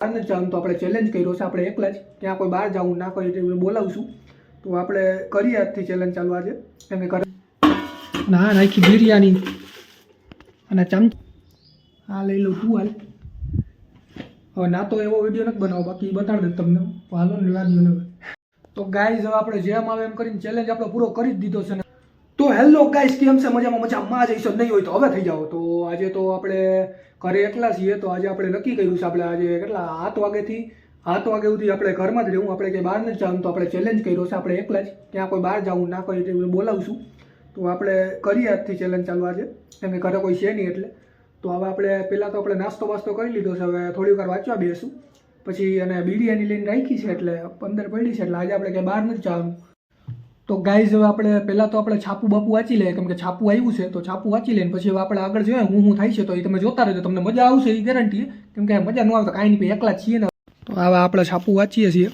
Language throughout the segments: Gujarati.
બહાર જવાનું તો આપણે ચેલેન્જ કર્યો છે. આપણે એકલા જ ત્યાં કોઈ બહાર જવું, ના કોઈ એટલે બોલાવશું. તો આપણે કરીએ આજથી ચેલેન્જ ચાલુ આજે. એમ કરે. ના, નાખી બિરયાની. અને ચમચ હા, લઈ લઉં તું હાલ. હવે ના તો એવો વીડિયો નથી બનાવો. બાકી બતાડી દે તમને. હાલો ને દ્યો હવે. તો ગાય હવે આપણે જેમ આવે એમ કરીને ચેલેન્જ આપણો પૂરો કરી જ દીધો છે ને. તો હેલો ગાઈસ કેમ છે? મજામાં મજામાં. જઈશો નહીં હોય તો હવે થઈ જાઓ. તો આજે તો આપણે ઘરે એકલા છીએ, તો આજે આપણે નક્કી કર્યું છે આપણે આજે કેટલા? સાત વાગેથી, સાત વાગે સુધી આપણે ઘરમાં જ રહેવું. આપણે કંઈ બહાર નથી જવાનું, તો આપણે ચેલેન્જ કર્યો છે. આપણે એકલા જ. ત્યાં કોઈ બહાર જવું, ના કોઈ એટલે બોલાવશું. તો આપણે કરીએ આજથી ચેલેન્જ ચાલુ આજે. કેમ કે ઘરે કોઈ છે નહીં એટલે. તો હવે આપણે પહેલાં તો આપણે નાસ્તો વાસ્તો કરી લીધો છે. હવે થોડી વાર વાંચવા બેસું. પછી અને બિરયાની લઈને રાખી છે એટલે પંદર પડી છે એટલે આજે આપણે કંઈ બહાર નથી જવાનું. તો ગાઈઝ હવે આપણે પહેલાં તો આપણે છાપું બાપુ વાંચી લઈએ. કેમ કે છાપું આવ્યું છે, તો છાપું વાંચી લઈએ પછી હવે આપણે આગળ જોઈએ હું હું થાય છે તો એ તમે જોતા રહેજો. તમને મજા આવશે એ ગેરંટી કેમ કે મજા ન આવે તો કાંઈ નહીં એકલા છીએ ને તો હવે આપણે છાપું વાંચીએ છીએ.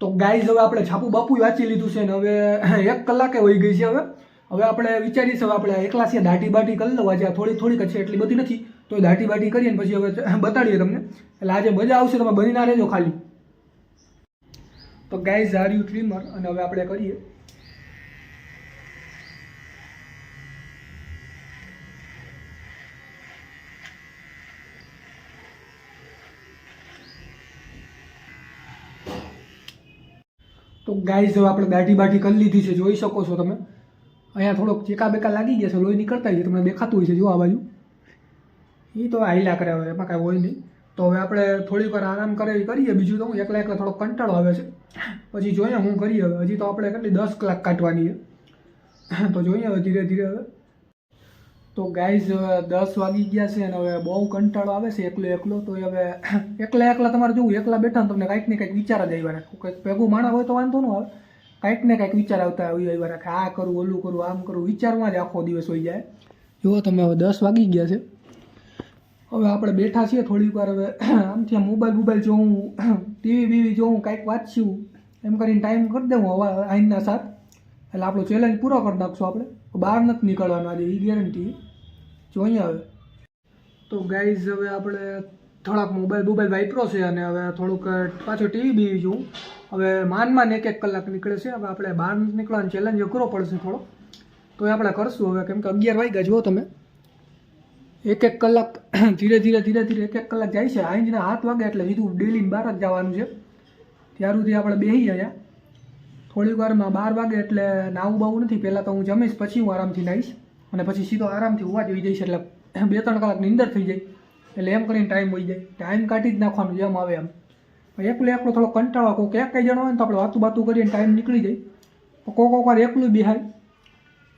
તો ગાઈઝ હવે આપણે છાપું બાપુ વાંચી લીધું છે ને હવે એક કલાકે વહી ગઈ છે હવે. હવે આપણે વિચારીએ હવે આપણે એકલા છીએ, દાઢી બાટી કરી લઉં આજે. થોડી થોડીક છે, એટલી બધી નથી. તો દાઢી બાટી કરીએ ને પછી હવે બતાડીએ તમને. એટલે આજે મજા આવશે, તમે બની ના રહેજો ખાલી. તો ગાય યુ ટ્રીમર અને હવે આપણે કરીએ. તો ગાય હવે આપણે દાઢી બાટી કરી લીધી છે, જોઈ શકો છો તમે. અહીંયા થોડોક ચેકા બેકા લાગી ગયા છે, લોહી નીકળતા છે, તમને દેખાતું હોય છે, જો આ બાજુ. એ તો હાઈલા કરે હવે, એમાં કાંઈ હોય નહીં. તો હવે આપણે થોડીક વાર આરામ કરે કરીએ. બીજું તો હું એકલા એકલા થોડો કંટાળો આવે છે. પછી જોઈએ હું કરીએ હવે. હજી તો આપણે કેટલી દસ કલાક કાઢવાની છે. તો જોઈએ હવે ધીરે ધીરે હવે. તો ગાઈઝ દસ વાગી ગયા છે અને હવે બહુ કંટાળો આવે છે એકલો એકલો. તો હવે એકલા એકલા તમારે જોવું, એકલા બેઠા તમને કાંઈક ને કાંઈક વિચાર જ આવ્યા રાખું. કંઈક ભેગું માણા હોય તો વાંધો ન આવે. કાંઈક ને કાંઈક વિચાર આવતા આવી આવ્યા રાખે. આ કરું, ઓલું કરું, આમ કરું. વિચારમાં જ આખો દિવસ હોઈ જાય. જુઓ તમે હવે દસ વાગી ગયા છે. હવે આપણે બેઠા છીએ થોડીક વાર, હવે આમથી આમ મોબાઈલ મોબાઈલ જોઉં ટીવી બીવી જોઉં કાંઈક વાંચ્યું એમ કરીને ટાઈમ કરી દઉં હવે આઈના સાથ. એટલે આપણો ચેલેન્જ પૂરો કરી નાખશું આપણે. બહાર નથી નીકળવાનું આજે એ ગેરંટી જોઈએ હવે. તો ગાઈઝ હવે આપણે થોડાક મોબાઈલ મોબાઈલ વાપરો છે અને હવે થોડુંક પાછું ટીવી બીવી જોઉં. હવે માન માન એક એક કલાક નીકળે છે, હવે આપણે બહાર નથી નીકળવાનું ચેલેન્જ કરવો પડશે થોડો. તો એ આપણે કરશું હવે, કેમ કે અગિયાર વાગ્યા જુઓ તમે. એક એક કલાક ધીરે ધીરે ધીરે ધીરે એક એક કલાક જાય છે. આઈંજના હાથ વાગે એટલે સીધું ડેલી બહાર જ જવાનું છે. ત્યાર સુધી આપણે બેસી અહીંયા થોડીક વારમાં બાર વાગે એટલે નાવું બાવું નથી. પહેલાં તો હું જમીશ, પછી હું આરામથી નાહીશ. અને પછી સીધો આરામથી હોવા જોઈ જઈશ એટલે બે ત્રણ કલાકની અંદર થઈ જાય. એટલે એમ કરીને ટાઈમ હોઈ જાય. ટાઈમ કાઢી જ નાખવાનું જેમ આવે એમ. એકલો એકલો થોડો કંટાળો કોઈ ક્યાંક કઈ જણ હોય ને તો આપણે વાતું બાતું કરીને ટાઈમ નીકળી જાય. કોક કોક વાર એકલું બિહાય.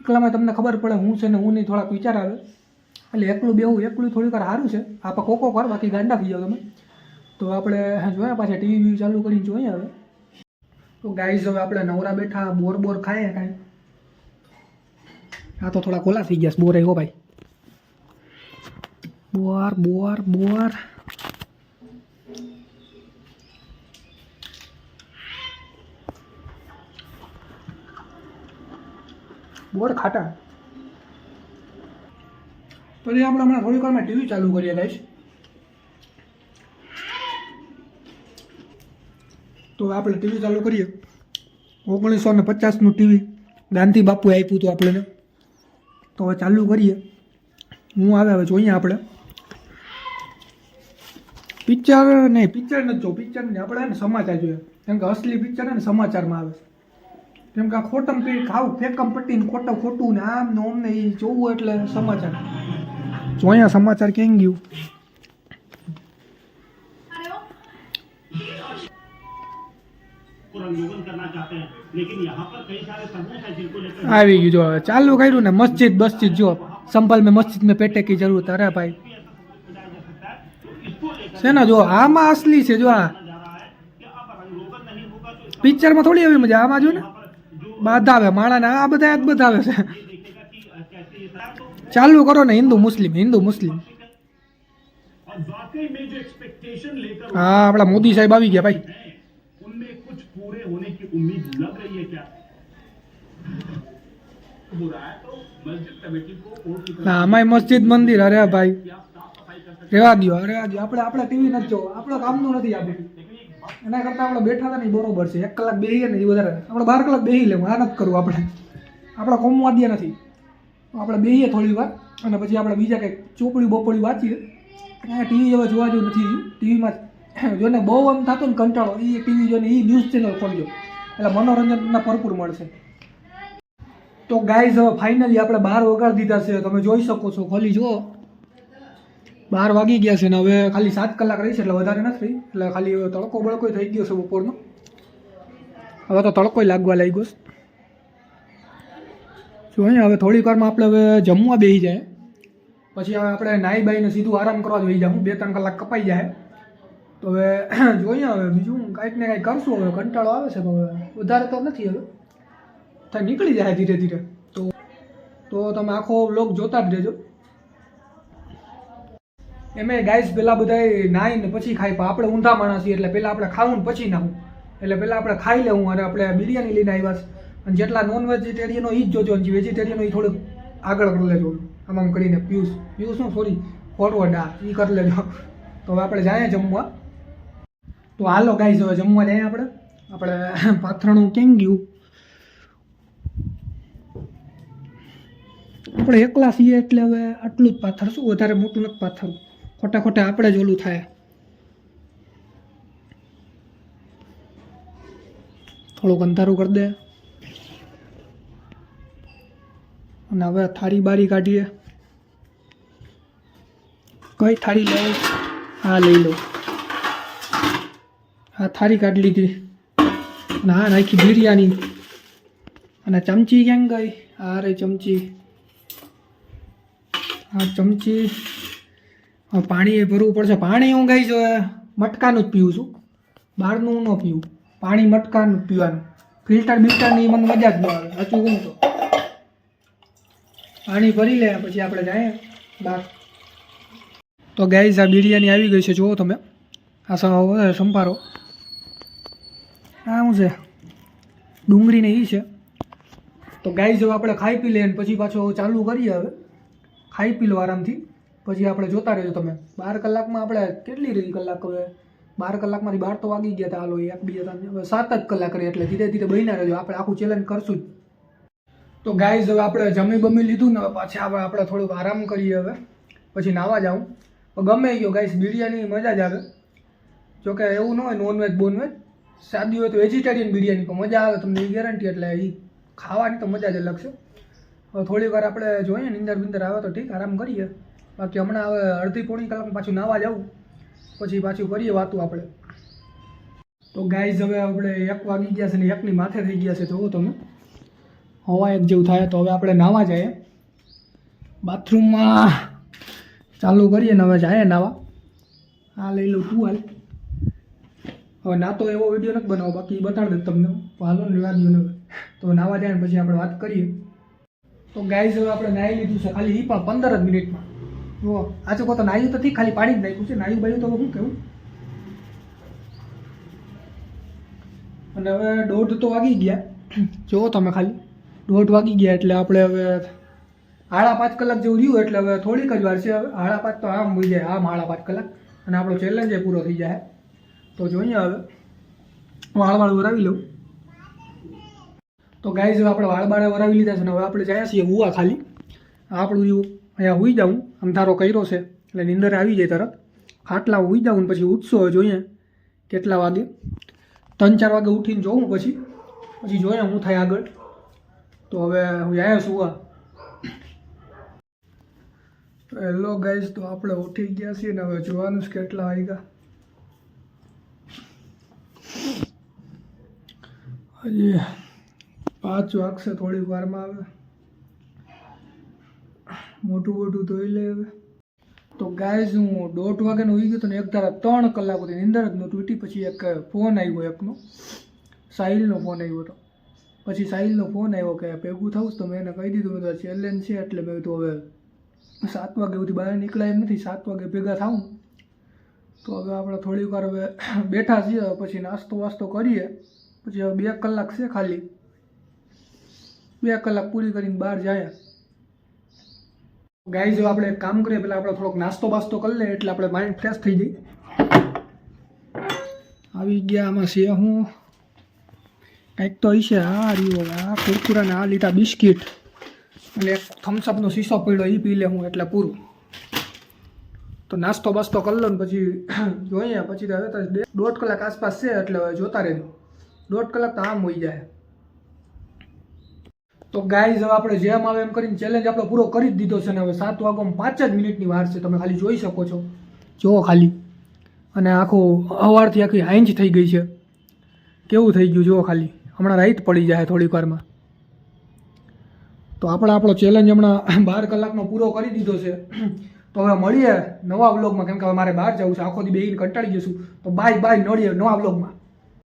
એકલામાં તમને ખબર પડે હું છે ને હું નહીં, થોડાક વિચાર આવે. એટલે એકલું બેવું એકલું થોડીક વાર સારું છે. આપણે કોકો કર, બાકી ગાંડા જાવ તમે. તો આપણે જોયા, પાછા ટીવી બીવી ચાલુ કરીને જોઈએ હવે. તો ગાઈઝ હવે આપણે નવરા બેઠા, બોર બોર ખાઈએ કાંઈ. આ તો થોડા કોલા થઈ ગયા બોર હો ભાઈ. બોર બોર બોર. બોર ખાટા. પછી આપણે હમણાં થોડીક વારમાં ટીવી ચાલુ કરીએ ગાઈશ તો આપણે ટીવી ચાલુ કરીએ. ઓગણીસો ને પચાસનું ટીવી ગાંધી બાપુએ આપ્યું હતું આપણને. તો હવે ચાલુ કરીએ. હું આવે હવે જોઈએ આપણે. પિક્ચર નહીં પિક્ચર નથી જો પિક્ચર નહીં. આપણે ને સમાચાર જોઈએ. કેમ કે અસલી પિક્ચર ને સમાચારમાં આવે. કેમ કે આ ખોટમ પી ખાવ ફેકમ પટ્ટીને ખોટું ખોટું ને આમ ને ઓમ ને એ જોવું એટલે સમાચાર. જો અહીંયા સમાચાર કેમ ગયું? આવી ગયું. જો ચાલુ કર્યું ને મસ્જિદ મસ્જિદ જો. સંભલ મેં મસ્જિદ મેં પેટે કી જરૂરત અરે ભાઈ. છે ને, જો, આમાં અસલી છે, જો આ. પિક્ચરમાં થોડી એવી મજા, આમાં જો ને. બધાવે, માણાને આ બધા જ બધાવે છે. ચાલુ કરો ને, હિન્દુ મુસ્લિમ હિન્દુ મુસ્લિમ. હા, આપણા મોદી સાહેબ આવી ગયા ભાઈ. હા, અમારી મસ્જિદ મંદિર, અરે ભાઈ. રેવા દો અરે દો આપણે આપણે ટીવી નથી જોવો. આપણે કામનું નથી આપણે એના કરતાં આપણે બેઠા હતા ને બરોબર છે. એક કલાક બેહીએ ને, એ વધારે. આપણે બાર કલાક બેહી લેવું, આ નથી કરવું આપણે. આપણા કોમવાદ્યા નથી. આપણે બેહીએ થોડી વાર અને પછી આપણે બીજા કંઈક ચોપડી બોપડી વાંચીએ. અહીંયા ટીવી હવે જોવા જેવું નથી. ટીવીમાં જોને બહુ આમ થતું ને કંટાળો એ ટીવી જોઈને એ ન્યૂઝ ચેનલ ખોલજો. એટલે મનોરંજનના ભરપૂર મળશે તો ગાઈઝ હવે ફાઇનલી આપણે બાર વગાડી દીધા છે. તમે જોઈ શકો છો, ખાલી જુઓ. બાર વાગી ગયા છે ને હવે ખાલી સાત કલાક રહી છે, એટલે વધારે નથી. એટલે ખાલી હવે તડકો બળકો થઈ ગયો છે બપોરનો. હવે તો તડકો લાગવા લાગ્યો છે. જો અહીંયા હવે થોડીક વારમાં આપણે હવે જમવા બેસી જાય. પછી હવે આપણે નાઈ બાઈને સીધું આરામ કરવા જ જાઉં. બે ત્રણ કલાક કપાઈ જાય. તો હવે જોઈએ હવે બીજું કાંઈક ને કાંઈક કરશું હવે. કંટાળો આવે છે તો હવે. વધારે તો નથી હવે. થાય નીકળી જાય ધીરે ધીરે. તો તો તમે આખો વ્લોગ જોતા જ રહેજો. એમે ગાઈસ પહેલાં બધા નાહીને પછી ખાઈ પણ આપણે ઊંધા માણસ છીએ એટલે પહેલાં આપણે ખાવું ને પછી નાહું. એટલે પહેલાં આપણે ખાઈ લેવું અને આપણે બિરયાની લઈને આવ્યા છે. અને જેટલા નોન વેજીટેરિયનો એ જ જોજો અને વેજીટેરિયનો એ થોડુંક આગળ કરી લેજો. આમ આમ કરીને પિયુષ પિયુષ શું સોરી ફોરવર્ડ આ એ કરી લેજો. તો હવે આપણે જાય જમવા. તો હાલો ગાઈસ હવે જમવા જાય આપણે. આપણે પાથરણું કેમ ગયું? આપણે એકલા છીએ એટલે હવે આટલું જ પાથર શું વધારે મોટું નથી પાથર ખોટા ખોટા આપણે જ ઓલું થાય. થોડુંક અંધારું કરી દે. અને હવે થાળી બારી કાઢીએ. કઈ થાળી લેવું હા લઈ લો. હા થાળી કાઢી લીધી. અને હા નાખી બિરયાની અને ચમચી કેમ ગઈ? આ રે ચમચી. આ ચમચી. પાણી ભરવું પડશે. પાણી હું ગઈ છે મટકાનું જ પીવું છું. બહારનું ન પીવું. પાણી મટકાનું જ પીવાનું. ફિલ્ટર બિલ્ટરની મને મજા જ ન આવે. સાચું હું તો. પાણી ભરી લે, પછી આપણે જાય બહાર તો ગાઈઝ આ બિરયાની આવી ગઈ છે, જુઓ તમે. આ સંભારો. આ શું છે? ડુંગળીને એ છે. તો ગાઈઝ હવે આપણે ખાઈ પી લઈએ પછી પાછો ચાલુ કરીએ હવે. ખાઈ પી લો આરામથી. પછી આપણે જોતા રહેજો તમે. બાર કલાકમાં આપણે કેટલી રહી કલાક હવે? બાર કલાકમાંથી બાર તો વાગી ગયા હતા, હાલો, એક બીજા સાત જ કલાક રહી એટલે ધીરે ધીરે બહીના રહેજો. આપણે આખું ચેલેન્જ કરશું જ. તો ગાઈઝ હવે આપણે જમી બમી લીધું ને પાછી આપણે આપણે થોડુંક આરામ કરીએ હવે. પછી નાવા જાઉં. ગમે ગયો ગાઈઝ બિરયાની મજા જ આવે. જોકે એવું ન હોય નોનવેજ બોનવેજ સાદી હોય તો વેજીટેરિયન બિરયાની પણ મજા આવે, તમને એ ગેરંટી એટલે એ ખાવાની તો મજા જ અલગ છે. હવે થોડી વાર આપણે જોઈએ, નિંદર બિંદર આવે તો ઠીક, આરામ કરીએ. બાકી હમણાં હવે અડધી પોણી કલાક પાછું નાવા જવું પછી પાછું કરીએ વાતું આપણે. તો ગાઈઝ હવે આપણે એક વાગી ગયા છે ને એકની માથે થઈ ગયા છે, જોવો તમે. હવા એક જેવું થાય, તો હવે આપણે નાવા જઈએ. બાથરૂમમાં ચાલુ કરીએ ને હવે જાય નાવા. આ લઈ લઉં હાલ. હવે ના તો એવો વીડિયો નથી બનાવો, બાકી બતાડી દઉં તમને. હાલો ને હવે. તો નાવા જાય ને પછી આપણે વાત કરીએ. તો ગાઈઝ હવે આપણે નાહી લીધું છે ખાલી એ પણ પંદર જ મિનિટમાં. જુઓ આ કહો તો નાહ્યું તો ખાલી પાડી જ નાખ્યું છે. નાહ્યું બાયું તો શું કેવું અને હવે દોઢ તો વાગી ગયા. જુઓ તમે ખાલી. દોઢ વાગી ગયા એટલે આપણે હવે સાડા પાંચ કલાક જેવું રહ્યું એટલે હવે થોડીક જ વાર છે. સાડા પાંચ તો આમ હોઈ જાય, આમ સાડા પાંચ કલાક. અને આપણો ચેલેન્જ એ પૂરો થઈ જાય. તો જોઈએ હવે. હું વાળવાળ વરાવી લઉં. તો ગાઈઝ હવે આપણે વાળબાળે વરાવી લીધા છે ને હવે આપણે જાય છીએ હુવા ખાલી. આપણું રહ્યું અહીંયા હુઈ જાઉં. અંધારો કર્યો છે, એટલે નીંદર આવી જાય તરત. ખાટલા હુઈ જાઉં પછી ઉઠશો જોઈએ કેટલા વાગે. ત્રણ ચાર વાગે ઉઠીને જોઉં પછી. પછી જોઈએ હું થાય આગળ. તો હવે હું જાય સુવા તો હેલો ગાઈઝ, તો આપણે ઉઠી ગયા છીએ ને હવે જોવાનું છે કેટલા આવ્યા હજી પાંચ વાગશે, થોડીક વારમાં આવે. મોટું મોટું ધોઈ લે હવે. તો ગાઈઝ, હું દોઢ વાગ્યાનો ઉઈ ગયો તો એક ધારા ત્રણ કલાક સુધી નિંદર જ નહોતું ઉઠી. પછી એક ફોન આવ્યો એકનો. સાહિલનો ફોન આવ્યો હતો પછી સાહિલનો ફોન આવ્યો કે ભેગું થવું તો મેં એને કહી દીધું, મેં તો ચેલેન્જ છે. એટલે મેં તો હવે સાત વાગે સુધી બહાર નીકળાય એમ નથી, સાત વાગે ભેગા થાઉં. તો હવે આપણે થોડીક વાર હવે બેઠા છીએ પછી નાસ્તો વાસ્તો કરીએ. પછી હવે બે કલાક છે ખાલી. બે કલાક પૂરી કરીને બહાર જાય. ગાય જો આપણે કામ કરીએ, પહેલાં આપણે થોડોક નાસ્તો બાસ્તો કરી લઈએ, એટલે આપણે માઇન્ડ ફ્રેશ થઈ જાય આવી ગયા આમાં છે હું. કંઈક તો હશે હા રહ્યું હવે આ કુરકુરાને આ લીધા બિસ્કિટ. અને એક થમ્સઅપનો શીશો પડ્યો એ પી લે હું એટલે પૂરું. તો નાસ્તો બાસ્તો કરી લો ને પછી જોઈએ, પછી તો હવે દોઢ કલાક આસપાસ છે એટલે હવે જોતા રહેજો. દોઢ કલાક તો આમ હોઈ જાય. તો ગાઈઝ હવે આપણે જેમ આવે એમ કરીને ચેલેન્જ આપણો પૂરો કરી જ દીધો છે ને હવે સાત વાગવામાં પાંચ જ મિનિટની વાર છે. તમે ખાલી જોઈ શકો છો. જુઓ ખાલી. અને આખો અવારથી આખી હાઇન્જ થઈ ગઈ છે. કેવું થઈ ગયું જુઓ ખાલી. હમણાં રાઈત પડી જાય થોડીક વારમાં. તો આપણે આપણો ચેલેન્જ હમણાં બાર કલાકનો પૂરો કરી દીધો છે. તો હવે મળીએ નવા વ્લોગમાં કેમ કે મારે બહાર જવું છે. આખો દી બેહીને કંટાળી જશું તો બાય બાય નડીએ નવા વ્લોગમાં